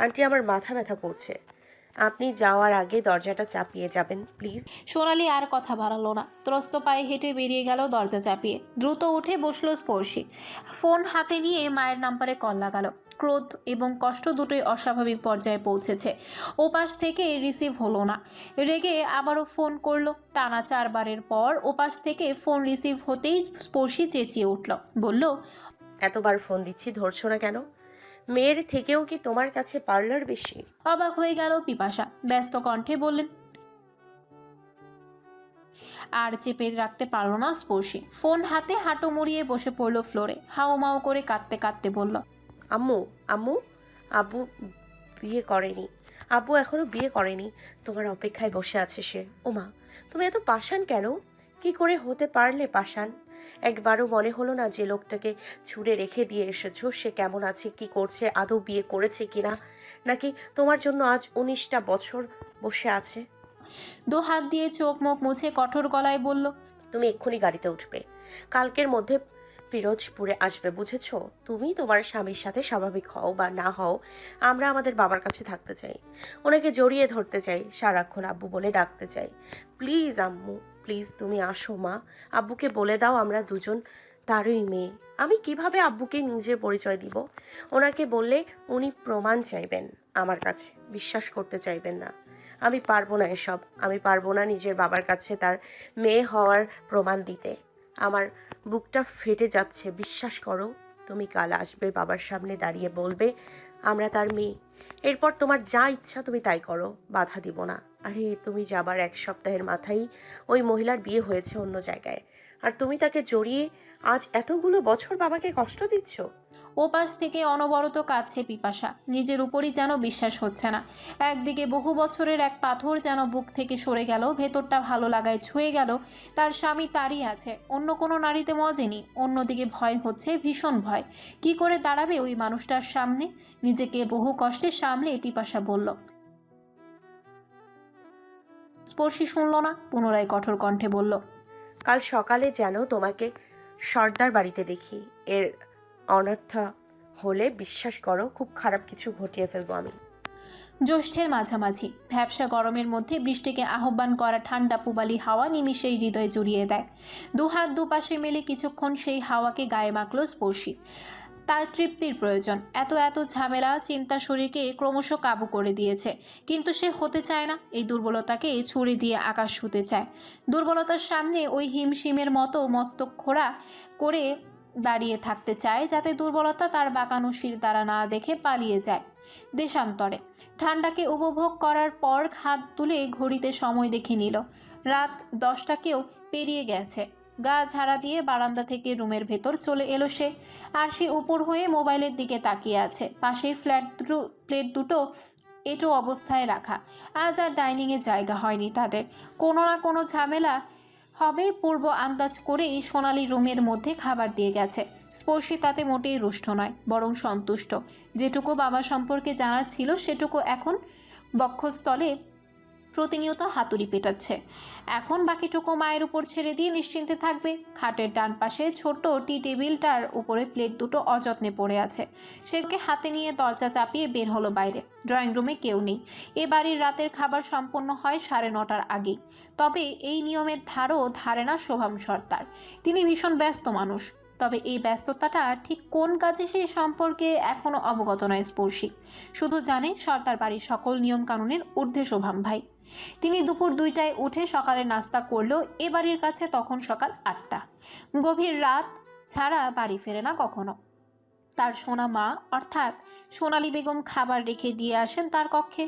Aunty আমার মাথা ব্যথা করছে। আপনি যাওয়ার আগে দরজাটা চাপিয়ে যাবেন প্লিজ। সোনালি আর কথা বাড়ালো না। ত্রস্ত পায়ে হেঁটে বেরিয়ে গেল দরজা চাপিয়ে। দ্রুত উঠে বসল স্পর্শী। ফোন হাতে নিয়ে মায়ের নাম্বারে কল লাগালো। ক্রোধ এবং কষ্ট দুটোই অস্বাভাবিক পর্যায়ে পৌঁছেছে। ওপাশ থেকে রিসিভ হলো না। রেগে আবারও ফোন করল। টানা চারবারের পর ওপাশ থেকে ফোন রিসিভ হতেই স্পর্শী চেঁচিয়ে উঠল। বলল এতবার ফোন দিচ্ছি ধরছো না কেন? মেয়ের থেকেও কি তোমার কাছে পার্লার বেশি? অবাক হয়ে গেল পিপাসা। ব্যস্ত কণ্ঠে বললেন আর চেপে রাখতে পারল না স্পর্শী। ফোন হাতে হাঁটু মুড়িয়ে বসে পড়ল ফ্লোরে। হাও মাও করে কাঁদতে কাঁদতে বলল আম্মু আম্মু আব্বু বিয়ে করেনি। আব্বু এখনও বিয়ে করেনি। তোমার অপেক্ষায় বসে আছে সে। ওমা তুমি এত পাষাণ কেন? কি করে হতে পারলে পাষাণ? একবারও মনে হলো না যে লোকটাকে ছুঁড়ে রেখে দিয়ে এসেছ সে কেমন আছে কি করছে আদৌ বিয়ে করেছে কিনা? নাকি তোমার জন্য আজ উনিশটা বছর বসে আছে? দু হাত দিয়ে চোখ মুখ মুছে কঠোর গলায় বলল তুমি এক্ষুনি গাড়িতে উঠবে। কালকের মধ্যে পিরোজপুরে আসবে, বুঝেছ? তুমি তোমার স্বামীর সাথে স্বাভাবিক হও বা না হও, আমরা আমাদের বাবার কাছে থাকতে চাই। ওনাকে জড়িয়ে ধরতে চাই, সারাক্ষণ আব্বু বলে ডাকতে চাই। প্লিজ আম্মু, প্লিজ তুমি আসো মা। আব্বুকে বলে দাও আমরা দুজন তারই মেয়ে। আমি কীভাবে আব্বুকে নিজের পরিচয় দিব? ওনাকে বললে উনি প্রমাণ চাইবেন আমার কাছে, বিশ্বাস করতে চাইবেন না। আমি পারব না এসব। আমি পারব না নিজের বাবার কাছে তার মেয়ে হওয়ার প্রমাণ দিতে। আমার বুকটা ফেটে যাচ্ছে। বিশ্বাস করো, তুমি কাল আসবে, বাবার সামনে দাঁড়িয়ে বলবে, আমরা তার মেয়ে। এরপর তোমার যা ইচ্ছা তুমি তাই করো, বাধা দিব না। আরে, তুমি যাবার এক সপ্তাহের মাথায় ওই মহিলার বিয়ে হয়েছে অন্য জায়গায়। আর তুমি তাকে জড়িয়ে আজ এতগুলো বছর বাবাকে কষ্ট দিচ্ছ? ওপাশ থেকে অনবরত কাঁদছে পিপাসা। নিজের উপরই যেন বিশ্বাস হচ্ছে না। একদিকে বহু বছরের এক পাথর যেন বুক থেকে সরে গেল, ভেতরটা ভালো লাগায় ছুঁয়ে গেল, তার স্বামী তারই আছে। অন্য কোনো নারীতে মজেনি অন্যদিকে ভয় হচ্ছে, ভীষণ ভয়। কি করে দাঁড়াবে ওই মানুষটার সামনে? নিজেকে বহু কষ্টে সামলে পিপাসা বলল। স্পর্শী শুনল না, পুনরায় কঠোর কণ্ঠে বলল কাল সকালে যেন তোমাকে সর্দার বাড়িতে দেখি। এর অনর্থা হলে বিশ্বাস করো, খুব খারাপ কিছু ঘটিয়ে ফেলব আমি। জ্যৈষ্ঠের মাঝামাঝি, ভ্যাবসা গরমের মধ্যে বৃষ্টিকে আহ্বান করা ঠান্ডা পুবালি হাওয়া নিমিষেই হৃদয় জুড়িয়ে দেয়। দুহাত দুপাশে মেলে কিছুক্ষণ সেই হাওয়াকে গায়ে মাখল স্পর্শী। তার তৃপ্তির প্রয়োজন। এত এত ঝামেলা চিন্তা শরীরকে ক্রমশ কাবু করে দিয়েছে। কিন্তু সে হতে চায় না। এই দুর্বলতাকে ছুড়ে দিয়ে আকাশ ছুতে চায়। দুর্বলতার সামনে ওই হিমশিমের মতো মস্তক খোড়া করে দাঁড়িয়ে থাকতে চায় যাতে দুর্বলতা তার বাঁকানো শির দ্বারা না দেখে পালিয়ে যায় দেশান্তরে। ঠান্ডাকে উপভোগ করার পর হাত তুলে ঘড়িতে সময় দেখে নিল। রাত দশটাকেও পেরিয়ে গেছে। গা ঝাড়া দিয়ে বারান্দা থেকে রুমের ভেতর চলে এলো সে। আর সে উপর হয়ে মোবাইলের দিকে তাকিয়ে আছে। পাশেই ফ্ল্যাট দুটো প্লেট দুটো এটো অবস্থায় রাখা। আজ আর ডাইনিংয়ে জায়গা হয়নি তাদের। কোনো না কোনো ঝামেলা হবে পূর্ব আন্দাজ করেই সোনালি রুমের মধ্যে খাবার দিয়ে গেছে। স্পর্শী তাতে মোটেই রুষ্ট নয়, বরং সন্তুষ্ট। যেটুকু বাবা সম্পর্কে জানার ছিল সেটুকু এখন বক্ষস্থলে প্রতিনিয়ত হাতুড়ি পেটাচ্ছে। এখন বাকিটুকু মায়ের উপর ছেড়ে দিয়ে নিশ্চিন্তে থাকবে। খাটের ডান পাশে ছোট টি টেবিলটার উপরে প্লেট দুটো অযত্নে পড়ে আছে। সেকে হাতে নিয়ে দরজা চাপিয়ে বের হলো বাইরে। ড্রয়িং রুমে কেউ নেই। এ বাড়ির রাতের খাবার সম্পন্ন হয় সাড়ে নটার আগেই। তবে এই নিয়মের ধারও ধারে না শোভাম সর্দার। তিনি ভীষণ ব্যস্ত মানুষ। তবে এই ব্যস্ততাটা ঠিক কোন কাজে সেই সম্পর্কে এখনও অবগত নয় স্পর্শী শুধু জানে সর্দার বাড়ির সকল নিয়মকানুনের ঊর্ধ্বে শোভাম ভাই। তিনি দুপুর দুইটায় উঠে সকালে নাস্তা করলেও এ বাড়ির কাছে তখন সকাল আটটা। গভীর রাত ছাড়া বাড়ি ফেরে না কখনো। তার সোনা মা, অর্থাৎ সোনালী বেগম খাবার রেখে দিয়ে আসেন তার কক্ষে।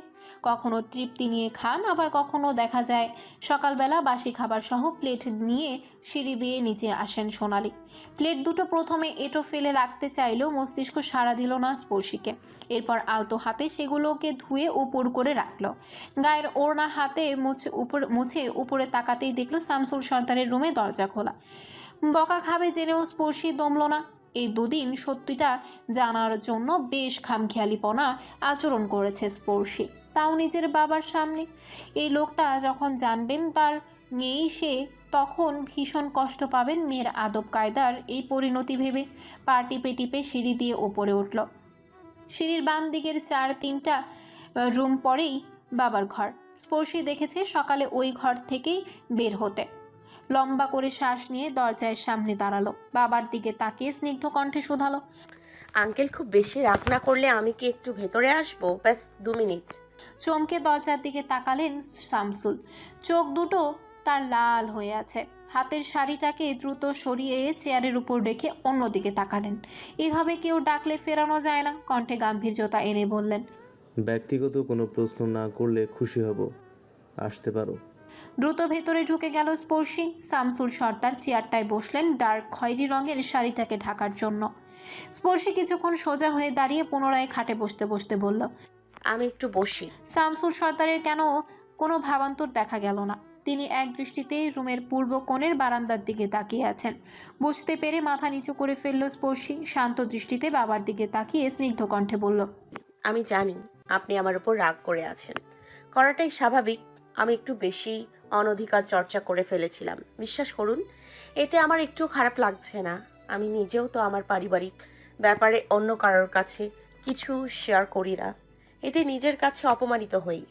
কখনো তৃপ্তি নিয়ে খান, আবার কখনো দেখা যায় সকালবেলা বাসি খাবার সহ প্লেট নিয়ে সিঁড়ি বেয়ে নিচে আসেন সোনালি। প্লেট দুটো প্রথমে এটো ফেলে রাখতে চাইলেও মস্তিষ্ক সাড়া দিল না স্পর্শীকে। এরপর আলতো হাতে সেগুলোকে ধুয়ে উপর করে রাখল। গায়ের ওড়না হাতে মুছে উপর, মুছে উপরে তাকাতেই দেখল শামসুল সর্দারের রুমে দরজা খোলা। বকা খাবে জেনেও স্পর্শী দমল না। এই দুদিন সত্যিটা জানার জন্য বেশ খামখেয়ালিপনা আচরণ করেছে স্পর্শী। তাও নিজের বাবার সামনে। এই লোকটা যখন জানবেন তার মেয়েই সে, তখন ভীষণ কষ্ট পাবেন মেয়ের আদব কায়দার এই পরিণতি ভেবে পা টিপে টিপে সিঁড়ি দিয়ে ওপরে উঠল। সিঁড়ির বাম দিকের চার তিনটা রুম পরেই বাবার ঘর। স্পর্শী দেখেছে সকালে ওই ঘর থেকেই বের হতে। লম্বা করে শ্বাস নিয়ে দরজার সামনে দাঁড়াল। বাবার দিকে তাকিয়ে স্নিগ্ধ কণ্ঠে শুধালো। আঙ্কেল খুব বেশি রাগ না করলে আমি কি একটু ভেতরে আসব? ব্যাস দু মিনিট। চমকে দরজার দিকে তাকালেন শামসুল। চোখ দুটো তার লাল হয়ে আছে। হাতের শাড়িটাকে দ্রুত সরিয়ে চেয়ারের উপর রেখে অন্যদিকে তাকালেন। এভাবে কেউ ডাকলে ফেরানো যায় না কণ্ঠে গাম্ভীর্যতা এনে বললেন ব্যক্তিগত কোনো প্রশ্ন না করলে খুশি হব। আসতে পারো। দ্রুত ভেতরে ঢুকে গেল স্পর্শী। শামসুল সর্দার চেয়ারটায় বসলেন ডার্ক খয়েরি রঙের শাড়িটাকে ঢাকার জন্য। স্পর্শী কিছুক্ষণ সোজা হয়ে দাঁড়িয়ে পুনরায় খাটে বসতে বসতে বলল আমি একটু বসি। শামসুল সর্দারের কেন কোনো ভাবান্তর দেখা গেল না। তিনি এক দৃষ্টিতেই রুমের পূর্ব কোণের বারান্দার দিকে তাকিয়ে আছেন। বুঝতে পেরে মাথা নিচু করে ফেলল স্পর্শী শান্ত দৃষ্টিতে বাবার দিকে তাকিয়ে স্নিগ্ধ কণ্ঠে বলল আমি জানি আপনি আমার উপর রাগ করে আছেন। করাটাই স্বাভাবিক আমি একটু বেশি অনধিকার চর্চা করে ফেলেছিলাম। বিশ্বাস করুন, এতে আমার একটু খারাপ লাগছে না। আমি নিজেও তো আমার পারিবারিক ব্যাপারে অন্য কারোর কাছে কিছু শেয়ার করি না। এতে নিজের কাছে অপমানিত হই।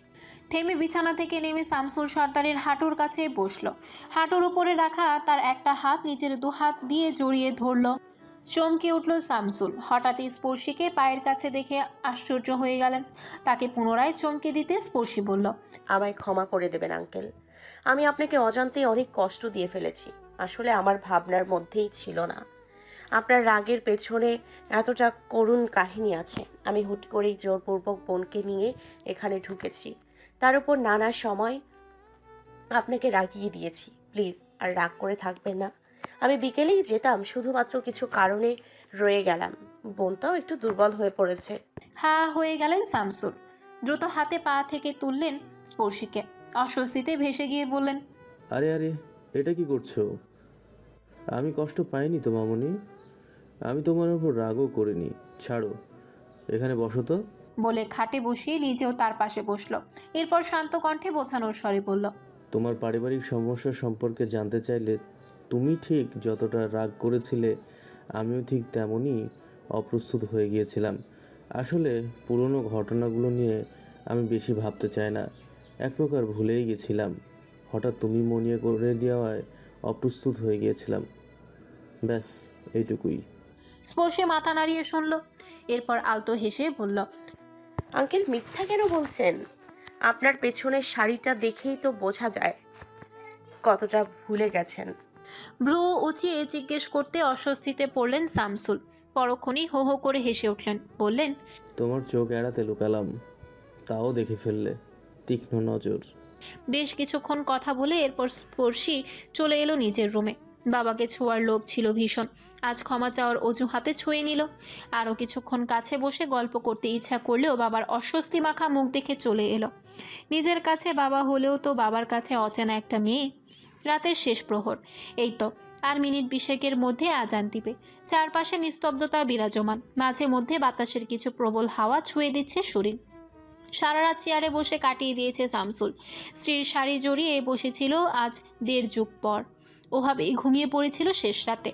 থেমে বিছানা থেকে নেমে শামসুল সর্দারের হাঁটুর কাছে বসল। হাঁটুর উপরে রাখা তার একটা হাত নিজের দু হাত দিয়ে জড়িয়ে ধরলো। চমকে উঠল শামসুল হঠাৎই স্পর্শীকে পায়ের কাছে দেখে আশ্চর্য হয়ে গেলেন। তাকে পুনরায় চমকে দিতে স্পর্শী বলল, আমায় ক্ষমা করে দেবেন, আঙ্কেল। আমি আপনাকে অজান্তেই অনেক কষ্ট দিয়ে ফেলেছি। আসলে আমার ভাবনার মধ্যেই ছিল না। আপনার রাগের পেছনে এতটা করুণ কাহিনী আছে। আমি হুট করেই জোরপূর্বক বোনকে নিয়ে এখানে ঢুকেছি। তার উপর নানা সময় আপনাকে রাগিয়ে দিয়েছি। প্লিজ, আর রাগ করে থাকবেন না। আমি বিকেলেই যেতাম শুধুমাত্র কিছু কারণে রয়ে গেলাম। বোনটাও একটু দুর্বল হয়ে পড়েছে। হা হয়ে গেলেন শামসুল দ্রুত হাতে পা থেকে তুললেন স্পর্শীকে। অস্বস্তিতে ভেসে গিয়ে বললেন আরে আরে এটা কি করছ? আমি কষ্ট পাইনি তো মামনি। আমি তোমার উপর রাগও করিনি। ছাড়ো এখানে বসো তো। বলে খাটে বসিয়ে নিজেও তার পাশে বসল। এরপর শান্ত কণ্ঠে বোঝানোর স্বরে বলল তোমার পারিবারিক সমস্যা সম্পর্কে জানতে চাইলে তুমি ঠিক যতটা রাগ করেছিলে আমিও ঠিক তেমনই অপ্রস্তুত হয়ে গিয়েছিলাম। আসলে পুরনো ঘটনাগুলো নিয়ে আমি বেশি ভাবতে চাই না। এক প্রকার ভুলেই গেছিলাম। হঠাৎ তুমি মনিয়ে করে দেওয়ায় অপ্রস্তুত হয়ে গিয়েছিলাম। ব্যাস এইটুকুই। স্পর্শে মাথা নাড়িয়ে শুনল এরপর আলতো হেসে বলল আঙ্কেল মিথ্যা কেন বলছেন? আপনার পেছনের শাড়িটা দেখেই তো বোঝা যায়। কতটা ভুলে গেছেন। ভ্রু উঁচিয়ে জিজ্ঞেস করতে অস্বস্তিতে পড়লেন শামসুল পরক্ষণেই হো হো করে হেসে উঠলেন বললেন তোমার চোখ এড়াতে লুকালাম তাও দেখে ফেললে তীক্ষ্ণ নজর। বেশ কিছুক্ষণ কথা বলে এরপর স্পর্শী চলে এলো নিজের রুমে। বাবাকে ছোঁয়ার লোভ ছিল ভীষণ আজ ক্ষমা চাওয়ার অজুহাতে ছুঁয়ে নিল। আরও কিছুক্ষণ কাছে বসে গল্প করতে ইচ্ছা করলেও বাবার অস্বস্তি মাখা মুখ দেখে চলে এলো। নিজের কাছে বাবা হলেও তো বাবার কাছে অচেনা একটা মেয়ে। রাতের শেষ প্রহর। এই তো, আর মিনিট বিশেকের মধ্যে আজান দিবে। চারপাশে নিস্তব্ধতা বিরাজমান। মাঝে মধ্যে বাতাসের কিছু প্রবল হাওয়া ছুঁয়ে দিচ্ছে শরীর। সারা রাত চেয়ারে বসে কাটিয়ে দিয়েছে শামসুল। স্ত্রীর শাড়ি জড়িয়ে বসেছিল আজ দেড় যুগ পর। ওভাবেই ঘুমিয়ে পড়েছিল শেষ রাতে।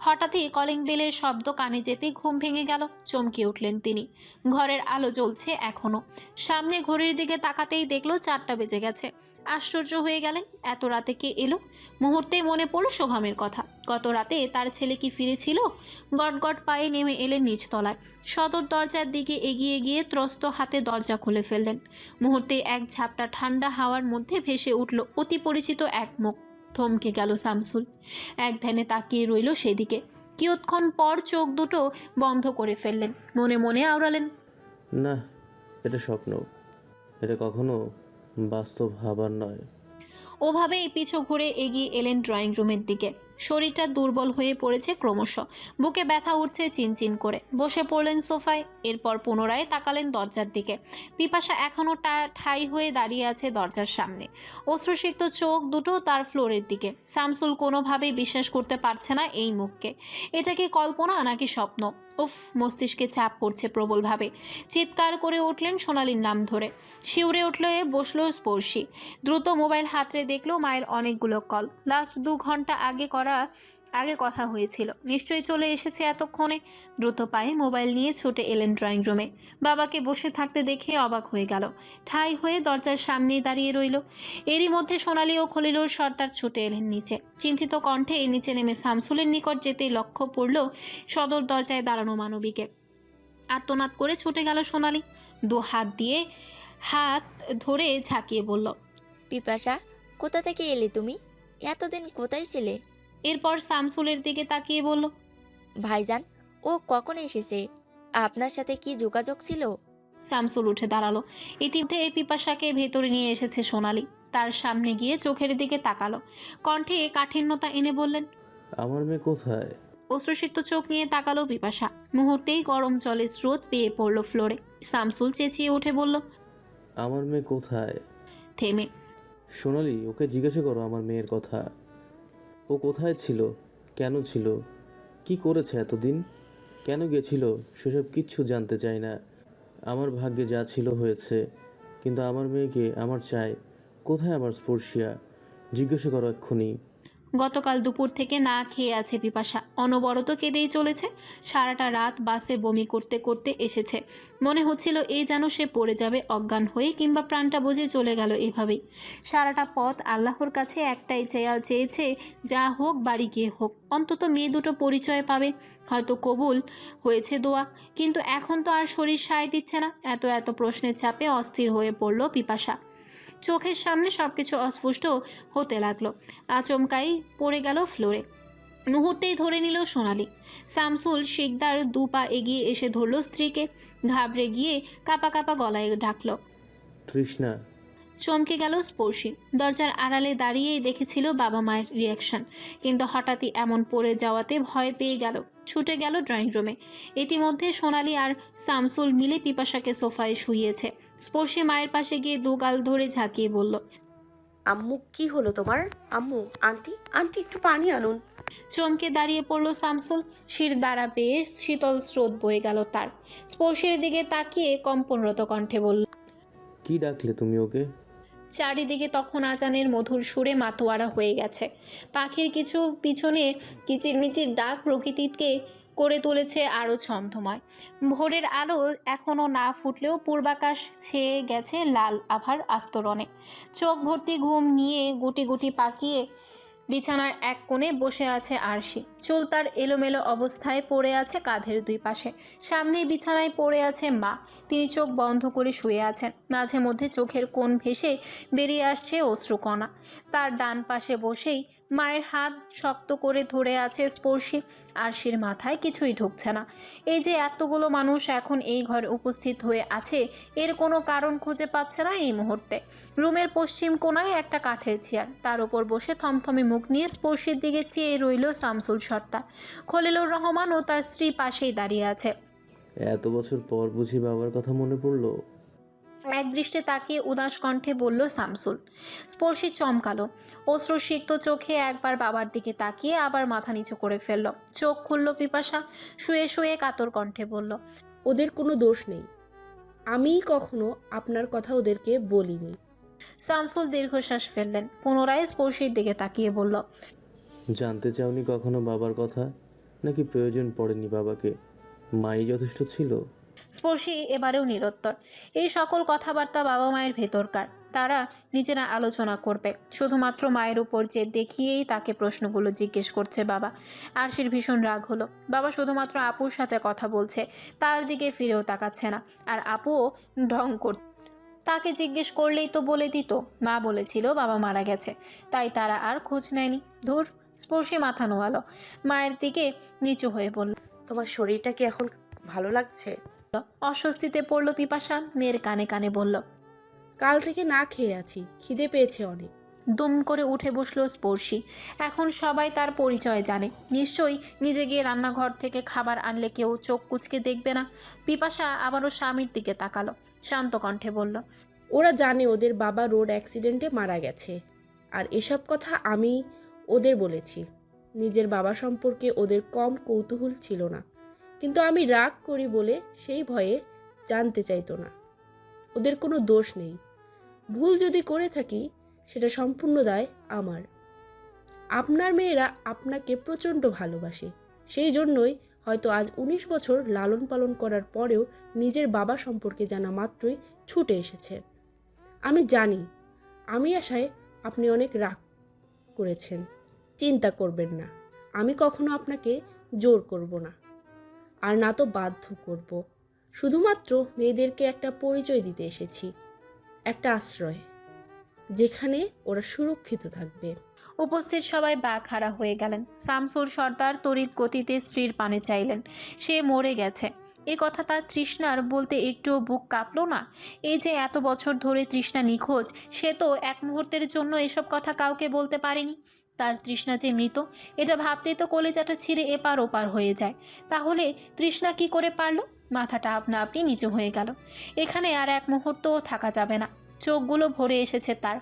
হঠাৎই কলিং বেলের শব্দ কানে যেতে ঘুম ভেঙে গেল, চমকে উঠলেন তিনি। ঘরের আলো জ্বলছে এখনও। সামনে ঘড়ির দিকে তাকাতেই দেখল চারটা বেজে গেছে। আশ্চর্য হয়ে গেলেন, এত রাতে কে এলো? মুহূর্তেই মনে পড়ল শোভামের কথা। গত রাতে তার ছেলে কি ফিরেছিল? গট গট পায়ে নেমে এলেন নিচতলায় সদর দরজার দিকে এগিয়ে গিয়ে ত্রস্ত হাতে দরজা খুলে ফেললেন। মুহূর্তে এক ঝাপটা ঠান্ডা হাওয়ার মধ্যে ভেসে উঠল অতি পরিচিত এক মুখ। থমকে গেল শামসুল। এক ধ্যানে তাকিয়ে রইল সেদিকে। কিয়ৎক্ষণ পর চোখ দুটো বন্ধ করে ফেললেন। মনে মনে আওড়ালেন না এটা স্বপ্ন। এটা কখনো বাস্তব ভাবার নয়। ওভাবেই পিছু ঘুরে এগিয়ে এলেন ড্রয়িং রুমের দিকে। শরীরটা দুর্বল হয়ে পড়েছে ক্রমশ। বুকে ব্যথা উঠছে চিনচিন করে। বসে পড়লেন সোফায়, এরপর পুনরায় তাকালেন দরজার দিকে। পিপাসা এখনও ঠাই হয়ে দাঁড়িয়ে আছে দরজার সামনে। অশ্রুসিক্ত চোখ দুটো তার ফ্লোরের দিকে। শামসুল কোনোভাবেই বিশ্বাস করতে পারছে না এই মুখকে। এটা কি কল্পনা নাকি স্বপ্ন? উফ, মস্তিষ্কে চাপ পড়ছে প্রবলভাবে। চিৎকার করে উঠলেন সোনালির নাম ধরে। শিউরে উঠলে বসল স্পর্শী। দ্রুত মোবাইল হাতড়ে দেখল মায়ের অনেকগুলো কল। লাস্ট দু ঘণ্টা আগে করা আগে কথা হয়েছিল। নিশ্চয়ই চলে এসেছে এতক্ষণে। দ্রুত পায়ে মোবাইল নিয়ে ছুটে এলেন ড্রয়িং রুমে। বাবাকে বসে থাকতে দেখে অবাক হয়ে গেল। ঠাই হয়ে দরজার সামনেই দাঁড়িয়ে রইল। এরই মধ্যে সোনালি ও খলিলুর সর্দার ছুটে এলেন নিচে। চিন্তিত কণ্ঠে নিচে নেমে শামসুলের নিকট যেতেই লক্ষ্য পড়ল সদর দরজায় দাঁড়ানো মানবীকে। আর্তনাদ করে ছুটে গেল সোনালি। দু হাত দিয়ে হাত ধরে ঝাঁকিয়ে বলল, পিপাসা, কোথা থেকে এলে তুমি? এতদিন কোথায় ছিলে? এরপর শামসুলের দিকে তাকিয়ে বলল ভাইজান ও কখন এসেছে? আপনার সাথে কি যোগাযোগ ছিল? শামসুল উঠে দাঁড়াল। ইতিমধ্যে এই পিপাসাকে ভেতরে নিয়ে এসেছে সোনালি। তার সামনে গিয়ে চোখের দিকে তাকালো। কণ্ঠে কাঠিন্যতা এনে বললেন আমার মেয়ে কোথায়? অশ্রুসিক্ত চোখ নিয়ে তাকালো পিপাসা। মুহূর্তেই গরম জলের স্রোত পেয়ে পড়ল ফ্লোরে। শামসুল চেঁচিয়ে উঠে বলল আমার মেয়ে কোথায়? থেমে। সোনালি ওকে জিজ্ঞাসা করো আমার মেয়ের কথা। ও কোথায় ছিল? কেন ছিল? কি করেছে এতদিন? কেন গেছিল? সেসব কিচ্ছু জানতে চাই না। আমার ভাগ্যে যা ছিল হয়েছে, কিন্তু আমার মেয়েকে আমার চাই কোথায় আমার স্পর্শিয়া? জিজ্ঞাসা করো এক্ষুনি। গতকাল দুপুর থেকে না খেয়ে আছে পিপাসা। অনবরত কেঁদেই চলেছে। সারাটা রাত বাসে বমি করতে করতে এসেছে। মনে হচ্ছিল এই যেন সে পড়ে যাবে, অজ্ঞান হয়ে কিংবা প্রাণটা বুঝে চলে গেল এভাবেই। সারাটা পথ আল্লাহর কাছে একটাই চেয়া চেয়েছে, যা হোক বাড়ি গিয়ে হোক। অন্তত মেয়ে দুটো পরিচয় পাবে। হয়তো কবুল হয়েছে দোয়া। কিন্তু এখন তো আর শরীর সায় দিচ্ছে না। এত এত প্রশ্নের চাপে অস্থির হয়ে পড়ল পিপাসা। চোখের সামনে সবকিছু অস্পষ্ট হতে লাগল। আচমকাই পড়ে গেল ফ্লোরে। মুহূর্তেই ধরে নিল সোনালি। শামসুল শিকদার দু পা এগিয়ে এসে ধরল স্ত্রীকে। ঘাবড়ে গিয়ে কাপা কাপা গলায় ডাকলো। তৃষ্ণা। চমকে গেল স্পর্শী। দরজার আড়ালে দাঁড়িয়েই দেখেছিল বাবা মায়ের রিয়াকশন কিন্তু হঠাৎই এমন পড়ে যাওয়াতে ভয় পেয়ে গেল। ছুটে গেল ড্রয়িং রুমে। ইতিমধ্যে সোনালি আর শামসুল মিলে পিপাসাকে সোফায় শুইয়েছে। স্পর্শী মায়ের পাশে গিয়ে দুগাল ধরে ঝাঁকিয়ে বলল আম্মু কি হলো তোমার? আম্মু আন্টি আন্টি একটু পানি আনুন। চমকে দাঁড়িয়ে পড়ল শামসুল শির দ্বারা পেয়ে শীতল স্রোত বয়ে গেল তার। স্পর্শের দিকে তাকিয়ে কম্পনরত কণ্ঠে বলল কি ডাকলে তুমি ওকে? চারিদিকে তখন আজানের মধুর সুরে মাতোয়ারা হয়ে গেছে। পাখির কিছু পিছনে কিচিরমিচির ডাক প্রকৃতিকে করে তুলেছে আরও ছন্দময় ভোরের আলো এখনও না ফুটলেও পূর্বাকাশ ছেয়ে গেছে লাল আভার আস্তরণে। চোখ ভর্তি ঘুম নিয়ে গুটি গুটি পাকিয়ে বিছানার এক কোণে বসে আছে আরশি। চুল তার এলোমেলো অবস্থায় পড়ে আছে কাঁধের দুই পাশে। সামনেই বিছানায় পড়ে আছে মা। তিনি চোখ বন্ধ করে শুয়ে আছেন। মাঝে মধ্যে চোখের কোণ ভেসে বেরিয়ে আসছে অশ্রুকণা। তার ডান পাশে বসেই মায়ের হাত শক্ত করে ধরে আছে স্পর্শী, আরশির মাথায় কিছুই ঢুকছে না। এই যে এতগুলো মানুষ এখন এই ঘরে উপস্থিত হয়ে আছে, এর কোনো কারণ খুঁজে পাচ্ছে না এই মুহূর্তে। রুমের পশ্চিম কোণায় একটা কাঠের চেয়ার, তার উপর বসে থমথমে মুখ নিয়ে স্পর্শীর দিকে চেয়ে রইল শামসুল সর্দার। খলিলুর রহমান ও তার স্ত্রী পাশেই দাঁড়িয়ে আছে। এত বছর পর বুঝি বাবার কথা মনে পড়ল? এক দৃষ্টে তাকিয়ে উদাস কণ্ঠে বলল শামসুল স্পর্শী চমকালো। অশ্রুসিক্ত চোখে একবার বাবার দিকে তাকিয়ে আবার মাথা নিচু করে ফেলল। চোখ খুলল পিপাসা শুয়ে শুয়ে কাতর কণ্ঠে বলল ওদের কোনো দোষ নেই। আমি কখনো আপনার কথা ওদেরকে বলিনি। শামসুল দীর্ঘশ্বাস ফেললেন। পুনরায় স্পর্শীর দিকে তাকিয়ে বলল জানতে চাওনি কখনো বাবার কথা? নাকি প্রয়োজন পড়েনি বাবাকে? মাই যথেষ্ট ছিল? স্পর্শী এবারেও নিরত্তর। এই সকল কথাবার্তা বাবা মায়ের ভেতরকার। তারা নিজেরা আলোচনা করবে। শুধুমাত্র মায়ের উপর যে দেখিয়েই তাকে প্রশ্নগুলো জিজ্ঞেস করছে বাবা। আরশির ভীষণ রাগ হলো। বাবা শুধুমাত্র আপুর সাথে কথা বলছে। তার দিকে ফিরেও তাকাচ্ছে না। আর আপুও ঢং কর তাকে জিজ্ঞেস করলেই তো বলে দিত। মা বলেছিল বাবা মারা গেছে। তাই তারা আর খোঁজ নেয়নি। ধুর, স্পর্শী মাথা নোয়ালো। মায়ের দিকে নিচু হয়ে বলল তোমার শরীরটা কি এখন ভালো লাগছে? অস্বস্তিতে পড়ল পিপাসা মেয়ের কানে কানে বলল কাল থেকে না খেয়ে আছি খিদে পেয়েছে অনেক। দুম করে উঠে বসল স্পর্শী। এখন সবাই তার পরিচয় জানে। নিশ্চয়ই নিজে গিয়ে রান্নাঘর থেকে খাবার আনলে কেউ চোখ কুচকে দেখবে না। পিপাসা আবারও স্বামীর দিকে তাকালো। শান্ত কণ্ঠে বলল ওরা জানে ওদের বাবা রোড অ্যাক্সিডেন্টে মারা গেছে। আর এসব কথা আমি ওদের বলেছি। নিজের বাবা সম্পর্কে ওদের কম কৌতূহল ছিল না। কিন্তু আমি রাগ করি বলে সেই ভয়ে জানতে চাইতো না। ওদের কোনো দোষ নেই। ভুল যদি করে থাকি, সেটা সম্পূর্ণ দায় আমার। আপনার মেয়েরা আপনাকে প্রচণ্ড ভালোবাসে। সেই জন্যই হয়তো আজ উনিশ বছর লালন পালন করার পরেও নিজের বাবা সম্পর্কে জানা মাত্রই ছুটে এসেছে। আমি জানি, আমি আশায় আপনি অনেক রাগ করেছেন। চিন্তা করবেন না। আমি কখনো আপনাকে জোর করব না। আর না তো বাধ্য করব। শুধুমাত্র মেয়েদেরকে একটা পরিচয় দিতে এসেছি, একটা আশ্রয়, যেখানে ওরা সুরক্ষিত থাকবে। উপস্থিত সবাই বাঘ হারা হয়ে গেলেন। শামসুর সর্দার তড়িৎ গতিতে স্ত্রীর পানে চাইলেন। সে মরে গেছে। এ কথা তার তৃষ্ণার বলতে একটুও বুক কাঁপলো না। এই যে এত বছর ধরে তৃষ্ণা নিখোঁজ, সে তো এক মুহূর্তের জন্য এসব কথা কাউকে বলতে পারেনি। তার তৃষ্ণা যে মৃত, এটা ভাবতেই তো কলেজাটা ছিঁড়ে এপার ওপার হয়ে যায়। তাহলে তৃষ্ণা কি করে পারল? মাথাটা আপনা আপনি নিচু হয়ে গেল। এখানে আর এক মুহূর্তও থাকা যাবে না। চোখগুলো ভরে এসেছে তার।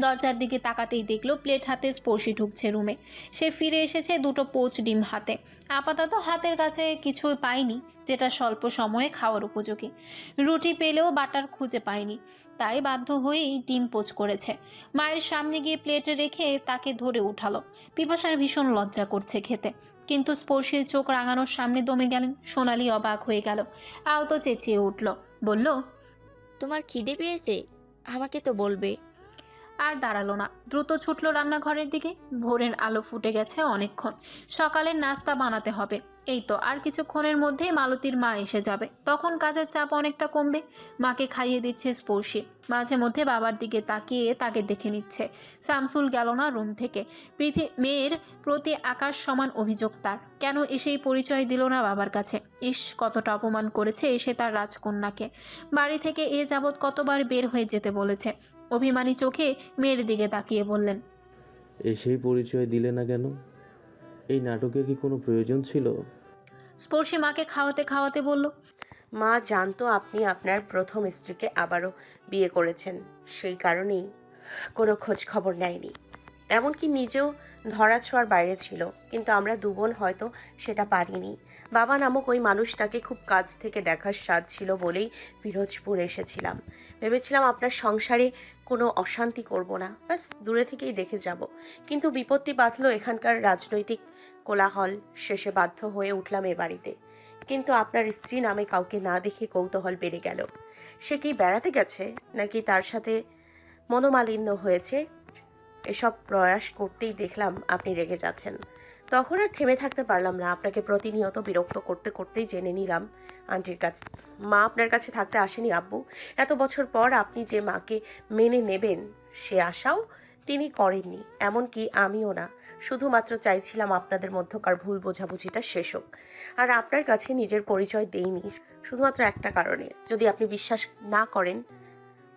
দরজার দিকে তাকাতেই দেখল প্লেট হাতে স্পর্শী ঢুকছে রুমে সে ফিরে এসেছে দুটো পোচ ডিম হাতে। আপাতত হাতের কাছে কিছু পায়নি, যেটা স্বল্প সময়ে খাওয়ার উপযোগী। রুটি পেলেও বাটার খুঁজে পায়নি, তাই বাধ্য হয়েই ডিম পোচ করেছে। মায়ের সামনে গিয়ে প্লেটে রেখে তাকে ধরে উঠালো। পিপাসার ভীষণ লজ্জা করছে খেতে। কিন্তু স্পর্শীর চোখ রাঙানোর সামনে দমে গেলেন, সোনালি অবাক হয়ে গেল। আলতো চেঁচিয়ে উঠল, বলল, তোমার খিদে পেয়েছে? আমাকে তো বলবে। আর দাঁড়াল না। দ্রুত ছুটলো রান্নাঘরের দিকে। ভোরের আলো ফুটে গেছে অনেকক্ষণ। সকালের নাস্তা বানাতে হবে। এই তো, আর কিছুক্ষণের মধ্যেই মালতীর মা এসে যাবে। তখন কাজের চাপ অনেকটা কমবে। মাকে খাইয়ে দিচ্ছে স্পর্শী। মাঝে মধ্যে বাবার দিকে তাকিয়ে তাকে দেখে নিচ্ছে। শামসুল গেল না রুম থেকে। পৃথি মেয়ের প্রতি আকাশ সমান অভিযোগ তার। কেন এসেই পরিচয় দিল না বাবার কাছে? ইস, কতটা অপমান করেছে এসে তার রাজকন্যাকে। বাড়ি থেকে এ যাবৎ কতবার বের হয়ে যেতে বলেছে। অভিমানী চোখে মেয়ের দিকে তাকিয়ে বললেন এসেই পরিচয় দিলে না কেন? এই নাটকের কি কোনো প্রয়োজন ছিল? স্পর্শী মাকে খাওয়াতে খাওয়াতে বলল মা জানতো আপনি আপনার প্রথম স্ত্রীকে আবারও বিয়ে করেছেন। সেই কারণেই কোনো খোঁজ খবর নেয়নি। এমনকি নিজেও ধরা ছোঁয়ার বাইরে ছিল কিন্তু আমরা দুবোন হয়তো সেটা পারিনি। বাবা নামক ওই মানুষটাকে খুব কাছ থেকে দেখার স্বাদ ছিল বলেই পিরোজপুর এসেছিলাম। ভেবেছিলাম আপনার সংসারে কোনো অশান্তি করব না। ব্যাস, দূরে থেকেই দেখে যাব। কিন্তু বিপত্তি বাঁধলো এখানকার রাজনৈতিক কোলাহল। শেষে বাধ্য হয়ে উঠলাম এ বাড়িতে। কিন্তু আপনার স্ত্রী নামে কাউকে না দেখে কৌতূহল বেড়ে গেল। সে কি বেড়াতে গেছে, নাকি তার সাথে মনোমালিন্য হয়েছে? এসব প্রয়াস করতেই দেখলাম আপনি রেগে যাচ্ছেন। তখন আর থেমে থাকতে পারলাম না। আপনাকে প্রতিনিয়ত বিরক্ত করতে করতেই জেনে নিলাম, আন্টির কাছে, মা আপনার কাছে থাকতে আসেনি, আব্বু। এত বছর পর আপনি যে মাকে মেনে নেবেন, সে আশাও তিনি করেননি। এমনকি আমিও না। শুধুমাত্র চাইছিলাম আপনাদের মধ্যকার ভুল বোঝাবুঝিটা শেষ হোক। আর আপনার কাছে নিজের পরিচয় দেইনি। শুধুমাত্র একটা কারণে। যদি আপনি বিশ্বাস না করেন,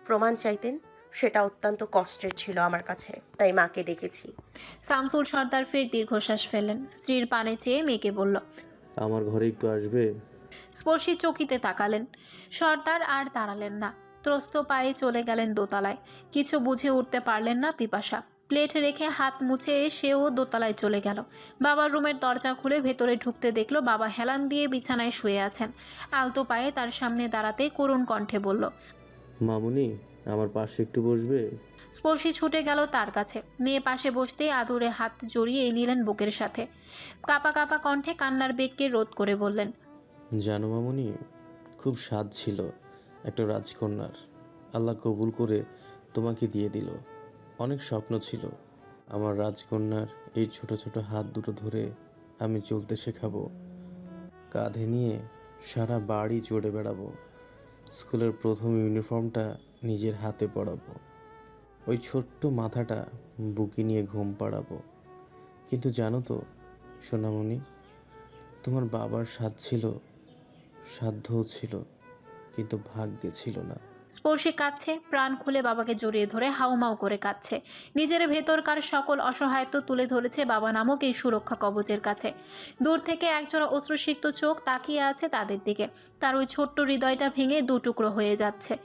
প্রমাণ চাইতেন সেটা অত্যন্ত কষ্টের ছিল আমার কাছে তাই মাকে ডেকেছি। শামসুল সর্দার ফের দীর্ঘশ্বাস ফেলেন স্ত্রীর পানে চেয়ে মেয়েকে বলল আমার ঘরে একটু আসবে? স্পর্শী চকিতে তাকালেন। সর্দার আর দাঁড়ালেন না। ত্রস্ত পায়ে চলে গেলেন দোতলায়। কিছু বুঝে উঠতে পারলেন না পিপাসা। প্লেট রেখে হাত মুছে সেও দোতলায় চলে গেল। বাবার রুমের দরজা খুলে ভেতরে ঢুকতে দেখল বাবা হেলান দিয়ে বিছানায় শুয়ে আছেন। আলতো পায়ে তার সামনে দাঁড়াতে করুণ কণ্ঠে বলল মামুনি আমার পাশে একটু বসবে? স্পর্শী ছুটে গেল তার কাছে। মেয়ে পাশে বসতে আদুরে হাত জড়িয়ে নিলেন বুকের সাথে। কাপা কাপা কণ্ঠে কান্নার বেগকে রোধ করে বললেন জানো মামুনি খুব স্বাদ ছিল একটা রাজকন্যার। আল্লাহ কবুল করে তোমাকে দিয়ে দিল। অনেক স্বপ্ন ছিল। আমার রাজকন্যার এই ছোট ছোট হাত দুটো ধরে আমি চলতে শেখাবো। কাঁধে নিয়ে সারা বাড়ি চড়ে বেড়াবো। স্কুলের প্রথম ইউনিফর্মটা নিজের হাতে পড়াবো। ওই ছোট্ট মাথাটা বুকে নিয়ে ঘুম পাড়াবো। কিন্তু জানো তো, সোনামণি, তোমার বাবার স্বাদ ছিল, সাধ্যও ছিল, কিন্তু ভাগ্যে ছিল না। স্পর্শী কাঁদছে, প্রাণ খুলে বাবাকে জড়িয়ে ধরে হাউমাউ করে কাঁদছে। নিজের ভেতরকার সকল অসহায়ত্ব তুলে ধরেছে বাবা নামক এই সুরক্ষা কবচের কাছে। দূর থেকে একজোড়া অশ্রুসিক্ত চোখ তাকিয়ে আছে তাদের দিকে। তার ওই ছোট্ট হৃদয়টা ভেঙে দু টুকরো হয়ে যাচ্ছে।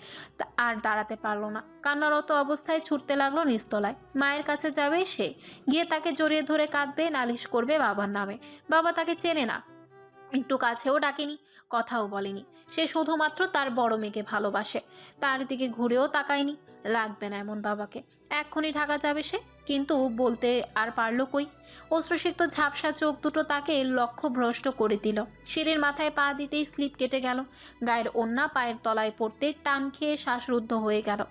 আর দাঁড়াতে পারল না। কান্নারত অবস্থায় ছুটতে লাগল নিস্তলায়। মায়ের কাছে যাবে সে। গিয়ে তাকে জড়িয়ে ধরে কাঁদবে, নালিশ করবে বাবার নামে। বাবা তাকে চেনে না। একটু কাছেও ডাকেনি, কথাও বলেনি। সে শুধুমাত্র তার বড় মেয়েকে ভালোবাসে। তার দিকে ঘুরেও তাকায়নি, লাগবে না এমন বাবাকে। এক্ষুনি ঢাকা যাবে সে, কিন্তু বলতে আর পারল কই? অশ্রুসিক্ত ঝাপসা চোখ দুটো তাকে লক্ষ্য ভ্রষ্ট করে দিল। সিঁড়ির মাথায় পা দিতেই স্লিপ কেটে গেল। গায়ের অন্যা পায়ের তলায় পড়তে টান খেয়ে শ্বাসরুদ্ধ হয়ে গেল।